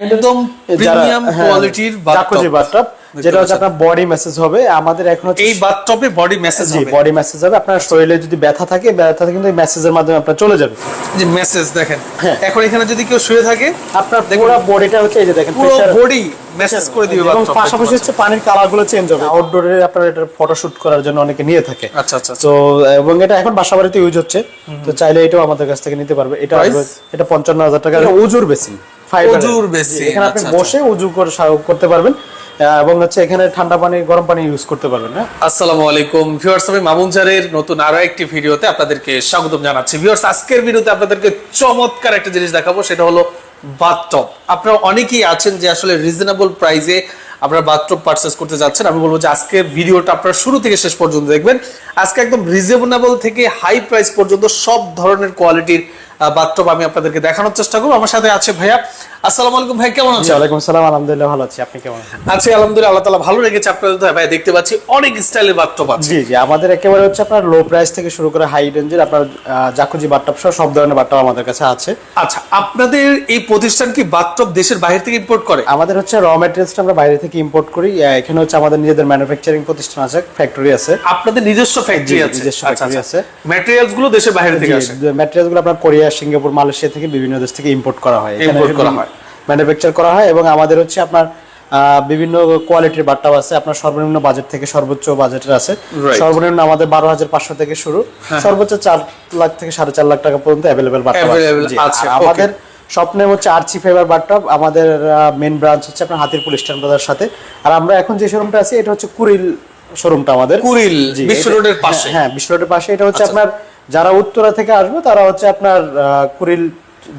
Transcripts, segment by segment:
একদম প্রিমিয়াম কোয়ালিটির jacuzzi bathtub যেটা হচ্ছে আপনার বডি হবে। আমাদের এখন হচ্ছে এই বাথটবে বডি হবে। বডি হবে। আপনার শরীরে যদি ব্যথা থাকে ব্যথা কিন্তু এই মাধ্যমে আপনার চলে যাবে। যে মেসেজ দেখেন। হ্যাঁ। এখন এখানে যদি কেউ শুয়ে থাকে আপনার পুরো বডিটা হচ্ছে এই যে দেখেন পুরো বডি মেসেজ করে দিবে এবং পাশাপাশি হচ্ছে পানির কালারগুলো চেঞ্জ হবে। আউটডোরে আপনার এটা ফটোশুট করার জন্য অনেকে নিয়ে থাকে। আচ্ছা আচ্ছা আচ্ছা। তো এবং এটা এখন বাসা বাড়িতে ইউজ হচ্ছে তো চাইলে এটাও আমাদের কাছ থেকে নিতে পারবে। এটা? এটা পঞ্চান্ন হাজার টাকা উজুর বেসিন উজুর basin, এখানে আপনি আচ্ছা, আচ্ছা। বসে উজু করে করতে পারবেন। এবং হচ্ছে এখানে ঠান্ডা পানি গরম পানি ইউজ করতে পারবেন হ্যাঁ? আসসালামু আলাইকুম। ভিউয়ার্স আমি মামুন নতুন আরও একটি ভিডিওতে আপনাদেরকে স্বাগতম জানাচ্ছি। ভিউয়ার্স আজকের ভিডিওতে আপনাদেরকে চমৎকার একটা জিনিস দেখাবো সেটা হলো বাথটব আপনারা অনেকেই আছেন যে আসলে রিজনেবল প্রাইসে আপনারা বাথটব পারচেস করতে যাচ্ছেন। আমি বলব যে আজকের ভিডিওটা আপনারা শুরু থেকে শেষ পর্যন্ত দেখবেন। আজকে একদম রিজনেবল থেকে হাই প্রাইস পর্যন্ত সব ধরনের কোয়ালিটির বাথটব আমি আপনাদেরকে দেখানোর চেষ্টা করব। আমার সাথে আছে ভাইয়া। আসসালামু আলাইকুম ভাই কেমন আছেন? ওয়ালাইকুম সালাম আলহামদুলিল্লাহ ভালো আছি। আপনি কেমন আছেন? আছি আলহামদুলিল্লাহ আল্লাহ তালা ভালো রেখেছে। আপনাদের তো ভাই দেখতে পাচ্ছি অনেক স্টাইলের বাথটব আছে। জি জি আমাদের একেবারে হচ্ছে আপনার লো প্রাইস থেকে শুরু করে হাই রেঞ্জের আপনার জাকুজি বাট্টাপ সহ সব ধরনের বাট্টাপ আমাদের কাছে আছে। আচ্ছা আপনাদের এই প্রতিষ্ঠান কি বাথটব দেশের বাইরে থেকে ইম্পোর্ট করে? আমাদের হচ্ছে র ম্যাটেরিয়ালসটা আমরা বাইরে থেকে ইম্পোর্ট করি। এখানে হচ্ছে আমাদের নিজেদের ম্যানুফ্যাকচারিং প্রতিষ্ঠান আছে ফ্যাক্টরি আছে। আপনাদের নিজস্ব ফ্যাক্টরি আছে। নিজস্ব factory আছে। ম্যাটেরিয়ালসগুলো দেশের বাইরে থেকে আসে। ম্যাটেরিয়ালসগুলো আপনার কোরিয়া সিঙ্গাপুর মালয়েশিয়া থেকে বিভিন্ন দেশ থেকে ইম্পোর্ট করা হয়। করা হয়। ম্যানুফ্যাকচার করা হয় এবং আমাদের হচ্ছে আপনার বিভিন্ন কোয়ালিটির বাট্টাও আছে। আপনার সর্বনিম্ন বাজেট থেকে সর্বোচ্চ বাজেটের আছে। সর্বনিম্ন আমাদের বারো হাজার পাঁচশো থেকে শুরু। সর্বোচ্চ চার লাখ থেকে সাড়ে চার লাখ টাকা পর্যন্ত অ্যাভেলেবেল বাট্টা আছে, আমাদের স্বপ্নের হচ্ছে আর্চি ফাইবার বাট্টাপ আমাদের মেন ব্রাঞ্চ হচ্ছে আপনার হাতিরপুল স্ট্যান্ড বাজার সাথে। আর আমরা এখন যে শোরুমটা আছে এটা হচ্ছে কুরিল শোরুমটা আমাদের। কুরিল বিশ্ব রোডের পাশে। আচ্ছা। হ্যাঁ বিশ্ব রোডের পাশে। এটা হচ্ছে আপনার যারা উত্তরা থেকে আসবে তারা হচ্ছে আপনার কুরিল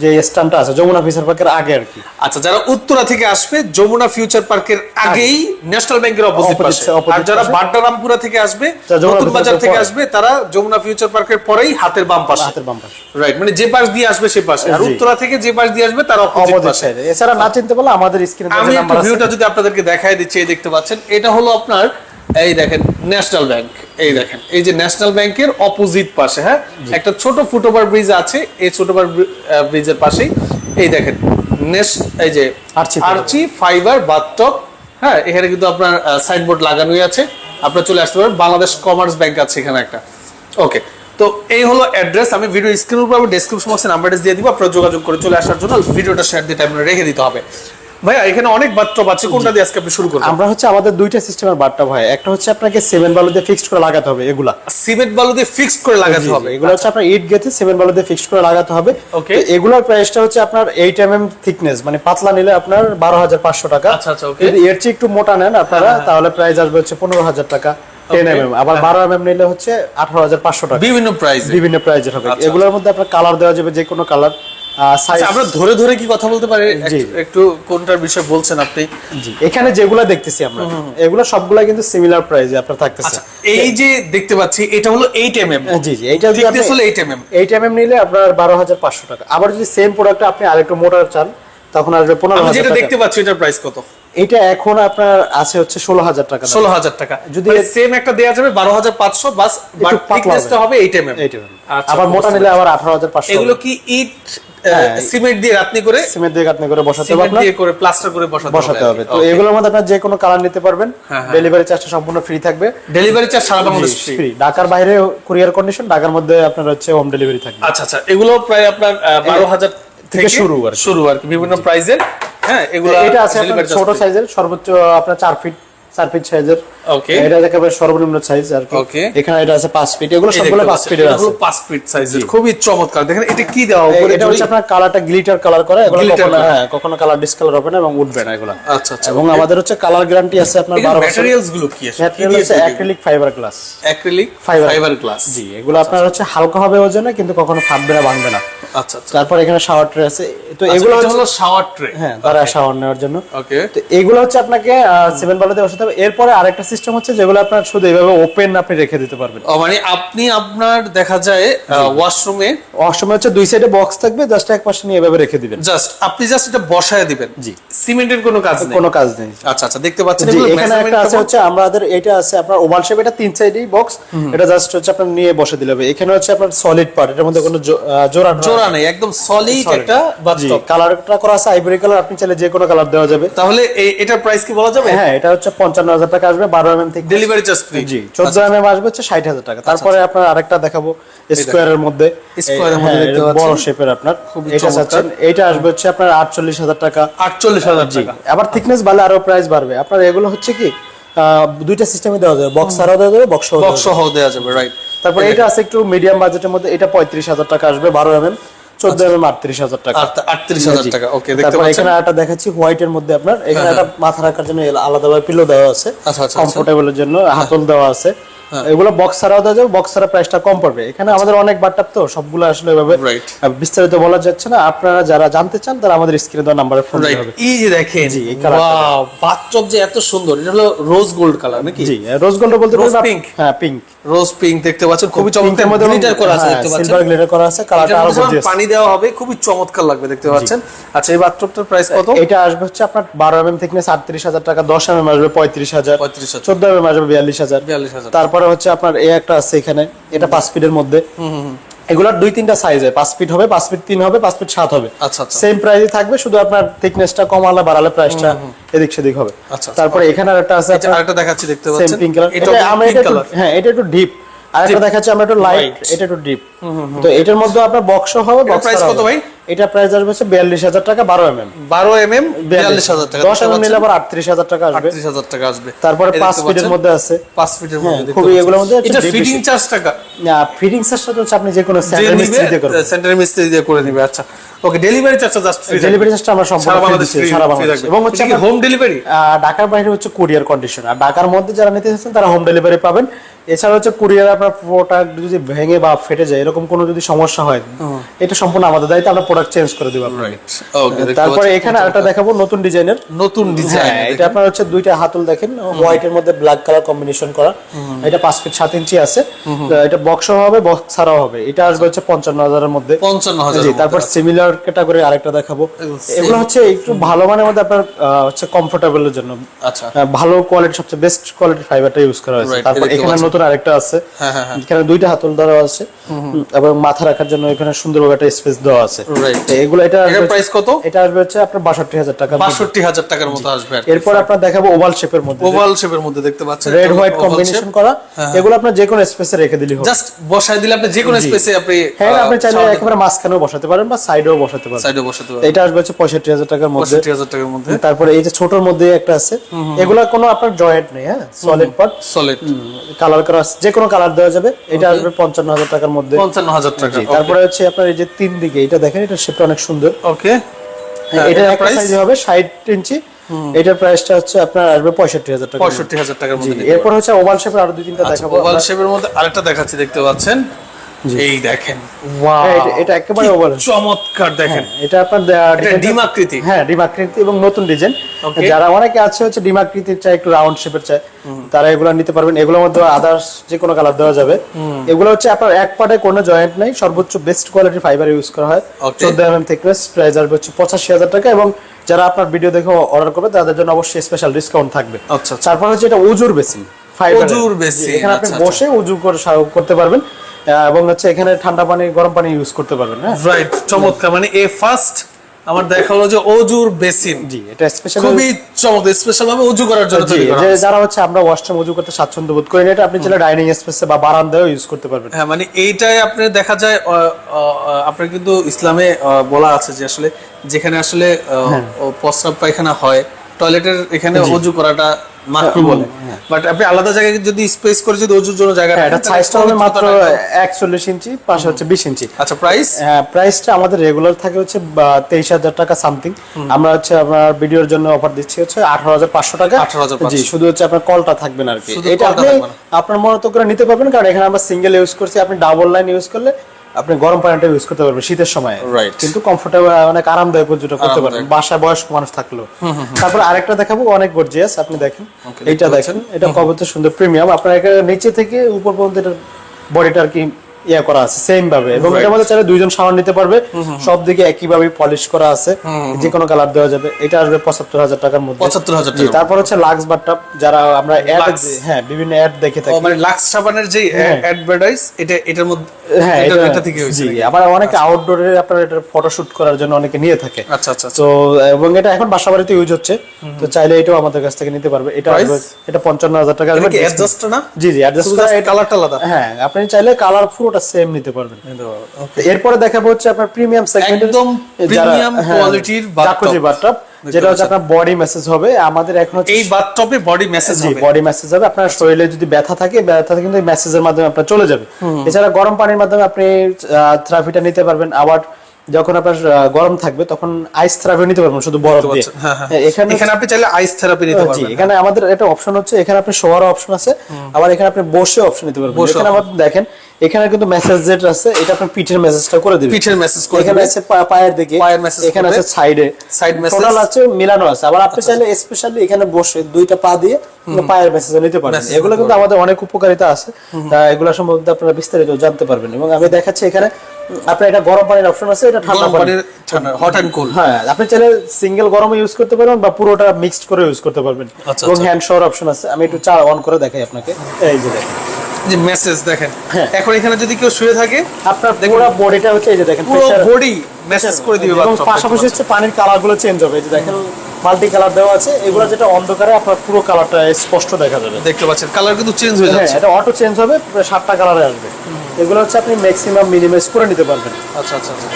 যে স্ট্যান্ডটা আছে যমুনা ফিসার পার্কের আগে আর কি। আচ্ছা যারা উত্তরা থেকে আসবে যমুনা ফিউচার পার্কের আগেই ন্যাশনাল ব্যাংকের অপোজিট পাশে। আর যারা। বাড্ডারামপুরা থেকে আসবে নতুন বাজার থেকে আসবে তারা যমুনা ফিউচার পার্কের পরেই হাতের বাম পাশে। হাতের বাম পাশে। রাইট মানে যে পাশ দিয়ে আসবে সে পাশে। আর উত্তরা থেকে যে পাশ দিয়ে আসবে তার অপোজিট অপোজিট পাশে। এছাড়া না চিনতে পারলে আমাদের স্ক্রিনে আমি একটু ভিউটা যদি আপনাদেরকে দেখায় দিচ্ছি এই দেখতে পাচ্ছেন। এটা হলো আপনার এই দেখেন ন্যাশনাল ব্যাংক এই দেখেন এই যে ন্যাশনাল ব্যাংকের অপোজিট পাশে হ্যাঁ? একটা ছোট ফুটওভার ব্রিজ আছে এই ফুটওভার ব্রিজের পাশেই। এই দেখেন এই যে আর্চি ফাইবার বাথটব হ্যাঁ? এখানে কিন্তু আপনার সাইনবোর্ড লাগানোই আছে। আপনারা চলে আসতে পারেন বাংলাদেশ কমার্স ব্যাংক আছে এখানে একটা। ওকে তো এই হলো অ্যাড্রেস আমি ভিডিও স্ক্রিনের উপর আমি ডেসক্রিপশন বক্সে নাম্বার দিয়ে দিব আপনারা যোগাযোগ করে চলে আসার জন্য ভিডিওটা শেয়ার দিয়ে টাইম রেখে দিতে হবে। ভাইয়া এখানে অনেক আছে কোনটা দিয়ে আজকে আপনি শুরু করবেন? আমরা হচ্ছে আমাদের দুইটা সিস্টেমের ভাই। একটা হচ্ছে আপনাকে সেভেন বালু দিয়ে ফিক্সড করে লাগাতে হবে এগুলা। সিমেন্ট বালু দিয়ে ফিক্সড করে লাগাতে হবে। এগুলো হচ্ছে আপনার ইট গেথে সেভেন বালু দিয়ে ফিক্সড করে লাগাতে হবে। এগুলোর প্রাইসটা হচ্ছে আপনার এইট এম এম থিকনেস মানে পাতলা নিলে আপনার বারো হাজার পাঁচশো টাকা। আচ্ছা, আচ্ছা, okay. যদি এর চেয়ে একটু মোটা নেন আপনারা তাহলে প্রাইস আসবে হচ্ছে পনেরো হাজার টাকা টেন এম এম আবার বারো এম এম নিলে হচ্ছে আঠারো হাজার পাঁচশো টাকা। বিভিন্ন প্রাইস বিভিন্ন প্রাইজের হবে। আচ্ছা, এগুলোর মধ্যে আপনার কালার দেওয়া যাবে যে কোনো কালার আমরা ধরে ধরে কি কথা বলতে পারি? একটু- কোনটার বিষয় বলছেন আপনি? জি। এখানে যেগুলো দেখতেছি আমরা এগুলো সবগুলা কিন্তু সিমিলার প্রাইজে আপনার থাকতেছে। আচ্ছা এই যে দেখতে পাচ্ছি এটা হলো 8 এমএম জি জি এইটা যদি আপনি হলো 8 এমএম এইট এম এম নিলে আপনার বারো হাজার পাঁচশো টাকা। আবার যদি সেম প্রোডাক্ট আপনি আরেকটু মোটা চান তখন আসবে পনেরো আমি হাজার যেটা দেখতে পাচ্ছি এটার প্রাইস কত? এটা এখন আপনার আছে হচ্ছে ষোলো হাজার টাকা। ষোলো হাজার টাকা। যদি সেম একটা দেওয়া যাবে বারো হাজার পাঁচশো বাস হবে। এইট এমএম 8 mm আবার মোটা নিলে আবার আঠারো হাজার পাঁচশো এগুলো কি ইট। সিমেন্ট দিয়ে রাতনি করে সিমেন্ট দিয়ে কাটনি করে বসাতে হবে সিমেন্ট আপনার। দিয়ে করে প্লাস্টার করে বসাতে বসাতে হবে। তো এগুলোর মধ্যে আপনার যে কোনো কালার নিতে পারবেন। হ্যাঁ, হ্যাঁ। ডেলিভারি চার্জটা সম্পূর্ণ ফ্রি থাকবে। ডেলিভারি চার্জ সারা বাংলাদেশ ফ্রি ঢাকার বাইরে কুরিয়ার কন্ডিশন ঢাকার মধ্যে আপনার হচ্ছে হোম ডেলিভারি থাকবে। আচ্ছা আচ্ছা। এগুলো প্রায় আপনার বারো হাজার থেকে শুরু আর শুরু আর বিভিন্ন প্রাইজের হ্যাঁ এগুলো এটা আছে ছোট সাইজের সর্বোচ্চ আপনার চার ফিট চার ফিট সাইজের ওকে এটা একেবারে সর্বনিম্ন সাইজ আর কি। Okay. এখানে এটা আছে পাঁচ ফিট এগুলো সবগুলো পাঁচ ফিটের আছে। পাঁচ ফিট সাইজের খুবই চমৎকার। দেখেন এটা কি দেওয়া উপরে এটা হচ্ছে আপনার কালারটা গ্লিটার কালার করে। এগুলো কখনো হ্যাঁ কখনো কালার ডিসকালার হবে না এবং উঠবে না এগুলো। আচ্ছা আচ্ছা এবং আমাদের হচ্ছে কালার গ্যারান্টি আছে আপনার বারো বছর। ম্যাটেরিয়ালসগুলো কি আছে ম্যাটেরিয়াল হচ্ছে acrylic fibre glass acrylic fibre glass জি এগুলো আপনার হচ্ছে হালকা হবে ওজনে কিন্তু কখনো ফাটবে না ভাঙবে না। আচ্ছা আচ্ছা। তারপর এখানে শাওয়ার ট্রে আছে। তো এগুলো এগুলো হলো শাওয়ার ট্রে হ্যাঁ তারা শাওয়ার নেওয়ার জন্য। ওকে তো এগুলো হচ্ছে আপনাকে সেভেন বালুতে বসাতে হবে এরপরে আরেকটা সিস্টেম হচ্ছে যেগুলো আপনার শুধু এইভাবে ওপেন আপনি রেখে দিতে পারবেন। মানে আপনি আপনার দেখা যায় ওয়াশরুমে অসময় হচ্ছে দুই সাইডে বক্স থাকবে জাস্ট এক পাশে নিয়ে এভাবে রেখে দিবেন। জাস্ট আপনি জাস্ট এটা বসায় দিবেন। জি। সিমেন্টের কোনো কাজ নেই। কোনো কাজ নেই। আচ্ছা আচ্ছা দেখতে পাচ্ছেন এখানে একটা আছে হচ্ছে আমাদের এটা আছে আপনার ওভাল শেপ এটা তিন সাইডেই বক্স এটা জাস্ট হচ্ছে আপনার নিয়ে বসে দিলে হবে। এখানে হচ্ছে আপনার সলিড পার্ট এটার মধ্যে কোনো জোড়া। জোড়া নেই একদম সলিড। একটা বাথটব কালারটা করা আছে আইভরি কালার আপনি চাইলে যে কোনো কালার দেওয়া যাবে। তাহলে এটার প্রাইস কি বলা যাবে? হ্যাঁ এটা হচ্ছে পঞ্চান্ন হাজার টাকা আসবে বারো এম এম থেকে। ডেলিভারি চার্জ ফ্রি জি চোদ্দ এম এম আসবে হচ্ছে ষাট হাজার টাকা। তারপরে আপনার আরেকটা দেখাবো স্কোয়ারের মধ্যে। Square এর মধ্যে হ্যাঁ, বড় শেপের আপনার। এটা চাচ্ছেন এইটা আসবে হচ্ছে আপনার আটচল্লিশ হাজার টাকা। আটচল্লিশ হাজার জি টাকা। আবার থিকনেস বাড়লে আরও প্রাইস বাড়বে। আপনার এগুলো হচ্ছে কি দুইটা সিস্টেমে দেওয়া যাবে। বক্স ছাড়াও দেওয়া যাবে বক্স বক্স সহ দেওয়া যাবে রাইট তারপরে এটা আছে একটু মিডিয়াম বাজেটের মধ্যে এটা পঁয়ত্রিশ হাজার টাকা আসবে বারো এম এম চোদ্দ এম এম আটত্রিশ হাজার টাকা। আটত্রিশ হাজার টাকা। ওকে দেখতে পাচ্ছেন? এখানে একটা দেখাচ্ছি হোয়াইট এর মধ্যে আপনার। এখানে একটা মাথা রাখার জন্য আলাদাভাবে পিলো দেওয়া আছে। কমফোর্টেবল আচ্ছা, আচ্ছা। কমফোর্টেবলের জন্য হাতল দেওয়া আছে। এগুলো বক্স ছাড়াও দেওয়া যাবে বক্স ছাড়া প্রাইসটা কম পড়বে। এখানে আমাদের অনেক বাট্টাপ তো সবগুলো আসলে এভাবে বিস্তারিত বলা যাচ্ছে না। আপনারা যারা জানতে চান তারা আমাদের স্ক্রিনে দেওয়া নাম্বারে ফোন রাইট হবে। এই যে দেখেন জি, ওয়াও বাথটব যে এত সুন্দর এটা হলো রোজ গোল্ড কালার নাকি? জি রোজ গোল্ড বলতে পারেন pink? হ্যাঁ পিঙ্ক রোজ পিঙ্ক দেখতে পাচ্ছেন খুবই চমৎকার মধ্যে গ্লিটার করা আছে দেখতে পাচ্ছেন। সিলভার গ্লিটার করা আছে কালারটা আরও গর্জিয়াস পানি দেওয়া হবে খুবই চমৎকার লাগবে দেখতে পাচ্ছেন। আচ্ছা এই বাথটবটার প্রাইস কত? এটা আসবে হচ্ছে আপনার বারো এম এম থিকনেস আটত্রিশ হাজার টাকা দশ এম এম আসবে পঁয়ত্রিশ হাজার পঁয়ত্রিশ হাজার। চোদ্দ এম এম আসবে বিয়াল্লিশ হাজার। বিয়াল্লিশ হাজার। তারপরে হচ্ছে আপনার এ একটা আছে এখানে এটা পাঁচ ফিটের মধ্যে। এগুলার দুই তিনটা সাইজ হয় পাঁচ ফিট হবে পাঁচ ফিট তিন হবে পাঁচ ফিট সাত হবে। আচ্ছা আচ্ছা। সেম প্রাইসই থাকবে শুধু আপনার থিকনেসটা কমালে বাড়ালে প্রাইসটা এদিক সেদিক হবে। আচ্ছা, তারপরে এখানে আর একটা আছে আরেকটা দেখাচ্ছি দেখতে পাচ্ছেন? পিঙ্ক কালার এটা এটা আমরা এটা হ্যাঁ এটা একটু ডিপ আর একটা দেখাচ্ছি আমরা একটু লাইট এটা একটু ডিপ তো এটার মধ্যে আপনার বক্স হবে price কত ভাই? এটা প্রাইস আসবে হচ্ছে বিয়াল্লিশ হাজার টাকা বারো এম এম বারো এম এম বিয়াল্লিশ হাজার টাকা। দশ এম এম নিলে আবার আটত্রিশ হাজার টাকা আসবে। আটত্রিশ হাজার টাকা আসবে। তারপরে পাঁচ ফিটের মধ্যে আছে। পাঁচ ফিটের মধ্যে হ্যাঁ, খুবই এগুলোর মধ্যে এটা ফিটিং চার্জ টাকা। ফিটিং চার্জটা হচ্ছে আপনি যে কোনো নিবে মিস্ত্রি দিয়ে করবেন। সেন্টার মিস্ত্রি দিয়ে করে নিবে আচ্ছা। ওকে ডেলিভারি চার্জটা জাস্ট ফ্রি ডেলিভারি চার্জটা আমরা সম্পূর্ণ সারা বাংলাদেশ সারা বাংলাদেশ। এবং হচ্ছে কি হোম ডেলিভারি ঢাকার বাইরে হচ্ছে কুরিয়ার কন্ডিশন আর ঢাকার মধ্যে যারা নিতে চাচ্ছেন তারা হোম ডেলিভারি পাবেন। এছাড়া হচ্ছে কুরিয়ার আপনার প্রোডাক্ট যদি ভেঙে বা ফেটে যায়, এরকম কোনো যদি সমস্যা হয় এটা সম্পূর্ণ আমাদের দায়িত্ব আমরা প্রোডাক্ট চেঞ্জ করে দিব আপনাকে। রাইট ওকে তারপরে এখানে আরেকটা দেখাবো নতুন ডিজাইনের। নতুন ডিজাইন হ্যাঁ এটা আপনার হচ্ছে দুইটা হাতল দেখেন হোয়াইট এর মধ্যে ব্ল্যাক কালার কম্বিনেশন করা। এটা পাঁচ ফিট সাত ইঞ্চি আছে। এটা বক্স হবে বক্স ছাড়াও হবে। এটা আসবে হচ্ছে পঞ্চান্ন হাজারের মধ্যে। পঞ্চান্ন হাজার জি তারপর সিমিলার ক্যাটাগরি আরেকটা দেখাবো। এগুলো হচ্ছে একটু ভালো মানের মধ্যে আপনার হচ্ছে কমফোর্টেবলের জন্য। আচ্ছা। ভালো কোয়ালিটি সবচেয়ে বেস্ট কোয়ালিটি ফাইবারটা ইউজ করা হয়েছে। তারপর এখানে নতুন আরেকটা আছে। হ্যাঁ, হ্যাঁ। এখানে দুইটা হাতল দেওয়া আছে। এবং মাথা রাখার জন্য এখানে সুন্দরভাবে একটা স্পেস দেওয়া আছে। এগুলো এটা প্রাইস কত? এটা আসবে হচ্ছে আপনার বাষট্টি হাজার টাকা বাষট্টি হাজার টাকার মতো আসবে এরপর আপনার দেখাবো ওভাল শেপের মধ্যে। ওভাল শেপের মধ্যে দেখতে পাচ্ছেন? রেড হোয়াইট কম্বিনেশন করা। এগুলো আপনার যে কোনো স্পেসে রেখে দিলে হবে। জাস্ট বসায় দিলে আপনি যে কোনো স্পেসে আপনি হ্যাঁ আপনি চাইলে একেবারে মাঝখানেও বসাতে পারেন বা সাইডেও বসাতে পারেন। সাইডে বসাতে পারবেন এটা আসবে হচ্ছে পঁয়ষট্টি হাজার টাকার মধ্যে। পঁয়ষট্টি হাজার টাকার মধ্যে। তারপরে এই যে ছোটর মধ্যে একটা আছে। এগুলা কোনো আপনার জয়েন্ট নেই হ্যাঁ? সলিড পার্ট সলিড কালার করা যে কোনো কালার দেওয়া যাবে। এটা আসবে পঞ্চান্ন হাজার টাকার মধ্যে। পঞ্চান্ন হাজার টাকা তারপরে হচ্ছে আপনার এই যে তিন দিকে এটা দেখেন এটা শেপটা অনেক সুন্দর। ওকে এটা প্রাইস একটা সাইজ হবে ষাট ইঞ্চি। এটার প্রাইসটা হচ্ছে আপনার আসবে পঁয়ষট্টি হাজার টাকা পঁয়ষট্টি হাজার টাকার মধ্যে এরপর হচ্ছে ওভাল শেপের আরও দুই তিনটা দেখাবো। ওভাল শেপের মধ্যে আরেকটা দেখাচ্ছি দেখতে পাচ্ছেন? এই দেখেন হ্যাঁ, এটা- একেবারে চমৎকার দেখেন। এটা আপনার এটা ডিজাইনটা- ডিম আকৃতি হ্যাঁ ডিম আকৃতি এবং নতুন ডিজাইন যারা অনেকে আছে হচ্ছে ডিম আকৃতির চাই একটু রাউন্ড শেপের চাই তারা এগুলো নিতে পারবেন। এগুলোর মধ্যে আদার্স যে কোনো কালার দেওয়া যাবে। এগুলো হচ্ছে আপনার এক পাটে কোনো জয়েন্ট নাই সর্বোচ্চ বেস্ট কোয়ালিটির ফাইবার ইউজ করা হয়। চোদ্দ এম এম থিকনেস প্রাইস আসবে হচ্ছে পঁচাশি হাজার টাকা এবং যারা আপনার ভিডিও দেখে অর্ডার করবে তাদের জন্য অবশ্যই স্পেশাল ডিসকাউন্ট থাকবে। আচ্ছা আচ্ছা। তারপর হচ্ছে এটা উজুর বেসিন ফাইবার উজুর এখানে আপনি আচ্ছা, বসে উজু করে করতে পারবেন। এবং হচ্ছে এখানে ঠান্ডা পানি গরম পানি ইউজ করতে পারবেন হ্যাঁ রাইট চমৎকার মানে এ ফার্স্ট আমার দেখা হলো যে অজুর বেসিন জি এটা স্পেশাল খুবই চমৎকার স্পেশাল ভাবে অজু করার জন্য জি তৈরি করা যে হয়েছে। যারা হচ্ছে আমরা ওয়াশরুম উজু করতে স্বাচ্ছন্দ্য বোধ করি না এটা আপনি চাইলে ডাইনিং স্পেসে বা বারান্দায়ও ইউজ করতে পারবেন হ্যাঁ মানে এইটাই আপনি দেখা যায় আপনার কিন্তু ইসলামে বলা আছে যে আসলে যেখানে আসলে হ্যাঁ। প্রস্রাব পায়খানা হয় টয়লেটের এখানে অজু করাটা মাকরু বলে। বাট আপনি আলাদা জায়গায় যদি স্পেস করে যদি অজুর জন্য জায়গা হ্যাঁ এটা সাইজটা হবে মাত্র পবিত্রতাটা- একচল্লিশ ইঞ্চি পাশে হচ্ছে বিশ ইঞ্চি। আচ্ছা প্রাইস হ্যাঁ প্রাইসটা আমাদের রেগুলার থাকে হচ্ছে তেইশ হাজার টাকা সামথিং আমরা হচ্ছে আপনার ভিডিওর জন্য অফার দিচ্ছি হচ্ছে আঠারো হাজার পাঁচশো টাকা। 18,500 জি শুধু হচ্ছে আপনার কলটা থাকবে না আর কি। এটা আপনি। আপনার মতো করে নিতে পারবেন কারণ এখানে আমরা সিঙ্গেল ইউজ করছি আপনি ডাবল লাইন ইউজ করলে আপনি গরম পানিটা ইউজ করতে পারবেন শীতের সময়। কিন্তু কমফোর্টেবল অনেক আরামদায়ক যেটা করতে পারবেন। বাসায় বয়স্ক মানুষ থাকল তারপর আরেকটা দেখাবো অনেক গর্জিয়াস আপনি দেখেন। এইটা দেখেন এটা কত সুন্দর প্রিমিয়াম আপনার নিচে থেকে উপর পর্যন্ত এটার বডিটা আর কি ইয়া করা আছে সেম ভাবে। এবং এটার মধ্যে চাইলে দুইজন শাওয়ার নিতে পারবে। সব দিকে একই ভাবে পলিশ করা আছে। যে কোনো কালার দেওয়া যাবে। এটা আসবে পঁচাত্তর হাজার টাকার মধ্যে। 75,000 জি, টাকার তারপর হচ্ছে লাক্স বাটটাপ যারা আমরা অ্যাড। হ্যাঁ বিভিন্ন অ্যাড দেখে থাকি। মানে লাক্স সাবানের যে অ্যাডভার্টাইজ এটা এটার মধ্যে হ্যাঁ এটা এটা এটা থেকে জি আবার অনেকে আউটডোরে আপনার এটা ফটোশুট করার জন্য অনেকে নিয়ে থাকে। আচ্ছা আচ্ছা আচ্ছা। তো এবং এটা এখন বাসা বাড়িতে ইউজ হচ্ছে। তো চাইলে এটাও আমাদের কাছ থেকে নিতে পারবে। এটা এটা পঞ্চান্ন হাজার টাকা এটা আসবে অ্যাডজাস্ট না? জি জি অ্যাডজাস্ট কালারটা আলাদা। হ্যাঁ আপনি চাইলে কালার পুরোটা সেম নিতে পারবেন। এরপরে দেখাবো হচ্ছে আপনার প্রিমিয়াম সেগমেন্ট একদম প্রিমিয়াম কোয়ালিটির। জাকুজি বাথটব যেটা হচ্ছে আপনার বডি মেসেজ হবে। আমাদের এখন এই বাথটবে বডি মেসেজ হবে। বডি মেসেজ হবে। আপনার শরীরে যদি ব্যথা থাকে ব্যথা কিন্তু মেসেজের মাধ্যমে আপনার চলে যাবে। এছাড়া গরম পানির মাধ্যমে আপনি থেরাপিটা নিতে পারবেন। আবার যখন আপনার গরম থাকবে তখন আইস থেরাপি নিতে পারবেন শুধু বরফ দিয়ে। হ্যাঁ, হ্যাঁ। এখানে এখানে আপনি চাইলে আইস থেরাপি নিতে পারবেন। এখানে আমাদের একটা অপশন হচ্ছে এখানে আপনি শোয়ার অপশন আছে আবার এখানে আপনি বসে অপশন নিতে পারবেন। বসে এখানে আবার দেখেন এখানে কিন্তু মেসেজ যেটা আছে এটা আপনার পিঠের মেসেজটা করে দিবে পিঠের মেসেজ করে এখানে আছে পায়ের দিকে পায়ের মেসেজ এখানে আছে সাইডে Side message। টোটাল আছে মিলানো আছে। আবার আপনি চাইলে স্পেশালি এখানে বসে দুইটা পা দিয়ে পায়ের মেসেজ নিতে পারবেন। এগুলো কিন্তু আমাদের অনেক উপকারিতা আছে। তা এগুলো সম্বন্ধে আপনারা বিস্তারিত জানতে পারবেন। এবং আমি দেখাচ্ছি এখানে আপনার এটা গরম পানির অপশন আছে এটা ঠান্ডা পানি। পানির হট এন্ড কুল হ্যাঁ আপনি চাইলে সিঙ্গেল গরমে ইউজ করতে পারবেন বা পুরোটা মিক্সড করে ইউজ করতে পারবেন। আচ্ছা, এবং। হ্যান্ড শাওয়ার অপশন আছে। আমি একটু চা অন করে দেখাই আপনাকে। এই যে দেখেন। যে মেসেজ দেখেন। হ্যাঁ। এখন এখানে যদি কেউ শুয়ে থাকে আপনার পুরো বডিটা হচ্ছে এই যে দেখেন পুরো বডি মেসেজ করে দিবে এবং পাশাপাশি হচ্ছে পানির কালারগুলো চেঞ্জ হবে। এই যে দেখেন মাল্টি কালার দেওয়া আছে এগুলো যেটা অন্ধকারে আপনার পুরো কালারটা স্পষ্ট দেখা যাবে। দেখতে পাচ্ছেন কালার কিন্তু চেঞ্জ হয়ে হ্যাঁ যাচ্ছে। এটা অটো চেঞ্জ হবে সাতটা কালারে আসবে। এগুলো হচ্ছে আপনি ম্যাক্সিমাম মিনিমাইজ করে নিতে পারবেন। আচ্ছা আচ্ছা আচ্ছা।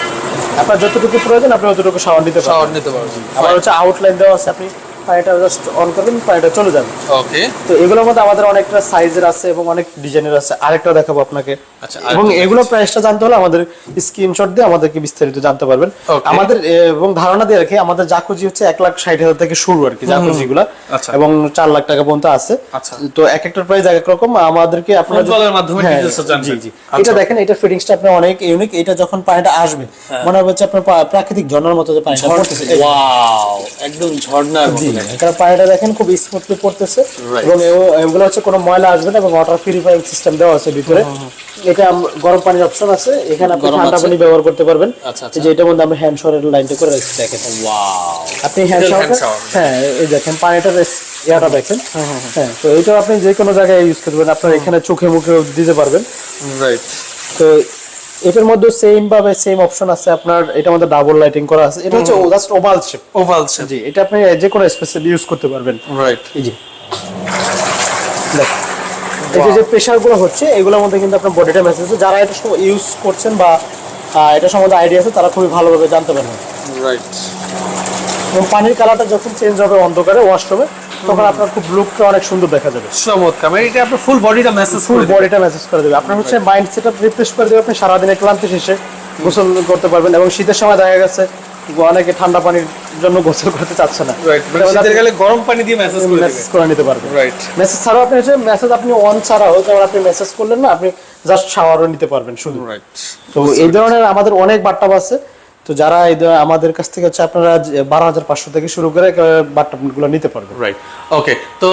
আপনার যতটুকু প্রয়োজন আপনি ততটুকু শাওয়ার নিতে পারবেন। শাওয়ার নিতে পারবেন। আবার হচ্ছে আউটলাইন দেওয়া আছে আপনি পানিটা জাস্ট অন করবেন পানিটা চলে যাবে। ওকে তো এগুলোর মধ্যে আমাদের অনেকটা সাইজের আছে এবং অনেক ডিজাইনের আছে। আরেকটা দেখাবো আপনাকে। আচ্ছা, এবং এগুলো প্রাইসটা জানতে হলে আমাদের স্ক্রিনশট দিয়ে আমাদেরকে বিস্তারিত জানতে পারবেন। আমাদের এবং ধারণা দিয়ে রাখি আমাদের জাকুজি হচ্ছে এক লাখ ষাট হাজার থেকে শুরু আর কি জাকুজি গুলা আচ্ছা। এবং চার লাখ টাকা পর্যন্ত আছে। আচ্ছা। তো এক একটার প্রাইস এক এক রকম। আমাদেরকে আপনারা মাধ্যমে হ্যাঁ। জি জি। আচ্ছা। এটা দেখেন এটা ফিটিংসটা আপনার অনেক ইউনিক এটা যখন পানিটা আসবে হ্যাঁ। মনে হবে হচ্ছে আপনার প্রাকৃতিক ঝর্ণার মতো যে পানিটা পড়তেছে। ওয়াও একদম ঝর্ণার জি এখানে পানিটা দেখেন খুব স্মুথলি পড়তেছে এবং এগুলো হচ্ছে কোনো ময়লা আসবে না এবং ওয়াটার পিউরিফাইং সিস্টেম দেওয়া আছে ভিতরে। এটা গরম পানির অপশন আছে। এখানে আপনি ঠান্ডা পানি ব্যবহার করতে পারবেন। আচ্ছা, এই যে এটার মধ্যে আমরা হ্যান্ড শাওয়ারের লাইনটা করে রাখছি। দেখেন আপনি হ্যান্ড শাওয়ার হ্যাঁ এই দেখেন পানিটা ইয়াটা দেখেন। হ্যাঁ তো এইটা আপনি যে কোনো জায়গায় ইউজ করতে পারেন। আপনার এখানে চোখে মুখে দিতে পারবেন। রাইট তো এটার মধ্যে সেম ভাবে সেম অপশন আছে আপনার এটার মধ্যে ডাবল লাইটিং করা আছে। এটা হচ্ছে just oval shape oval shape জি এটা আপনি যে কোনো স্পেসিয়াল ইউজ করতে পারবেন। রাইট দেখ এই যে প্রেশারগুলো হচ্ছে এগুলোর মধ্যে কিন্তু আপনার বডিটা মেসেজ হচ্ছে। যারা এটা ইউজ করছেন বা এটা সম্বন্ধে আইডিয়া আছে তারা খুবই ভালোভাবে জানতে পারবেন। রাইট এবং পানির কালারটা যখন চেঞ্জ হবে অন্ধকারে ওয়াশরুমে তখন আপনার খুব লুকটা অনেক সুন্দর দেখা যাবে। চমৎকার। মানে এটা আপনার ফুল বডিটা মেসেজ ফুল বডিটা মেসেজ করে দেবে। আপনার হচ্ছে মাইন্ড সেট আপ রিফ্রেশ করে দেবে আপনি সারাদিনের ক্লান্তি শেষে গোসল করতে পারবেন এবং শীতের সময় দেখা গেছে অনেকে ঠান্ডা পানির জন্য গোসল করতে চাচ্ছে না। রাইট মানে শীতের গেলে গরম পানি দিয়ে মেসেজ করে মেসেজ করে নিতে পারবেন। রাইট মেসেজ ছাড়াও আপনি হচ্ছে মেসেজ আপনি অন ছাড়াও যেমন আপনি মেসেজ করলেন না আপনি জাস্ট শাওয়ারও নিতে পারবেন শুধু। রাইট তো এই ধরনের আমাদের অনেক বাট্টাপ আছে। তো যারা আমাদের কাছ থেকে হচ্ছে আপনারা বারো হাজার পাঁচশো থেকে শুরু করে বাট্টাপগুলো নিতে পারবেন। রাইট ওকে তো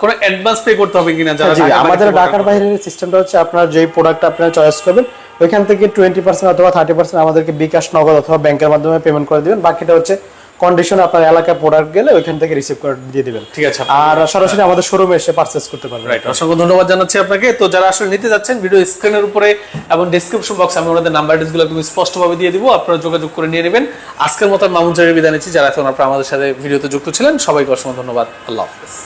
কোনো অ্যাডভান্স পে করতে হবে কিনা যারা আমাদের ঢাকার বাইরের সিস্টেমটা হচ্ছে আপনার যেই প্রোডাক্ট আপনারা চয়েস করবেন ওইখান থেকে টোয়েন্টি পার্সেন্ট অথবা থার্টি পার্সেন্ট আমাদেরকে বিকাশ নগদ অথবা ব্যাংকের মাধ্যমে পেমেন্ট করে দিবেন। বাকিটা হচ্ছে কন্ডিশন আপনার এলাকায় প্রোডাক্ট গেলে ওইখান থেকে রিসিভ করে দিয়ে দিবেন। ঠিক আছে আর সরাসরি আমাদের শোরুমে এসে পারচেস করতে পারবেন। রাইট অসংখ্য ধন্যবাদ জানাচ্ছি আপনাকে। তো যারা আসলে নিতে যাচ্ছেন ভিডিও স্ক্রিনের উপরে এবং ডেসক্রিপশন বক্সে আমি ওনাদের নাম্বার ডিসগুলো খুব স্পষ্টভাবে দিয়ে দিব। আপনারা যোগাযোগ করে নিয়ে নেবেন। আজকের মতো মামুন জারি বিদায় নিচ্ছি। যারা এখন আপনারা আমাদের সাথে ভিডিওতে যুক্ত ছিলেন সবাইকে অসংখ্য ধন্যবাদ। আল্লাহ হাফেজ।